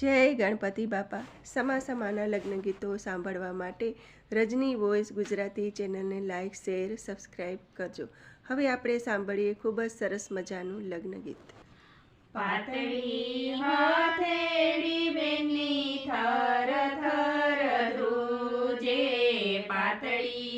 જય ગણપતિ બાપા. સમા સમાના લગ્ન ગીતો સાંભળવા માટે રજની વોઇસ ગુજરાતી ચેનલને લાઇક શેર સબસ્ક્રાઈબ કરજો. હવે આપણે સાંભળીએ ખૂબ જ સરસ મજાનું લગ્ન ગીત. પાતળી હથેળી બેની થર થર પાતળી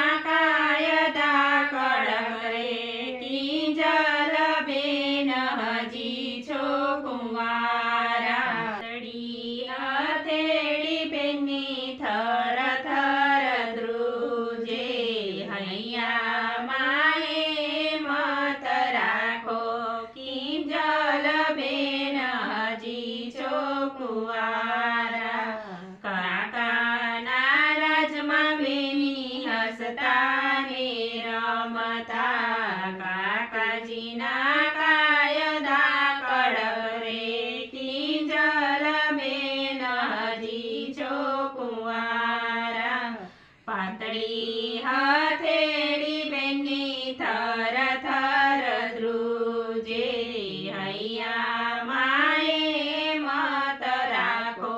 બેની હસતાને રમતા કાકાજીના કાયદા કડક રે કિંજલ બેન હજી છોકવારા પાતળી હથેળી બેની થર થર ધ્રુજે હૈયા માએ મત રાખો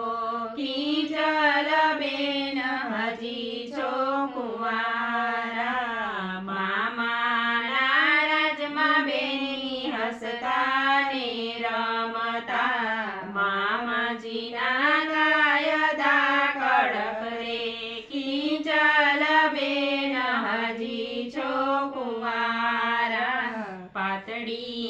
કિંજલ પાતળી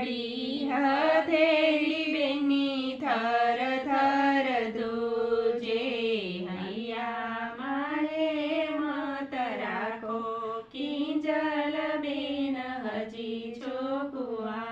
પડી હથેળી બેની થર થર દોજે હૈયા મારે મત રાખો કિંજલ બેન હજી છોકુઆ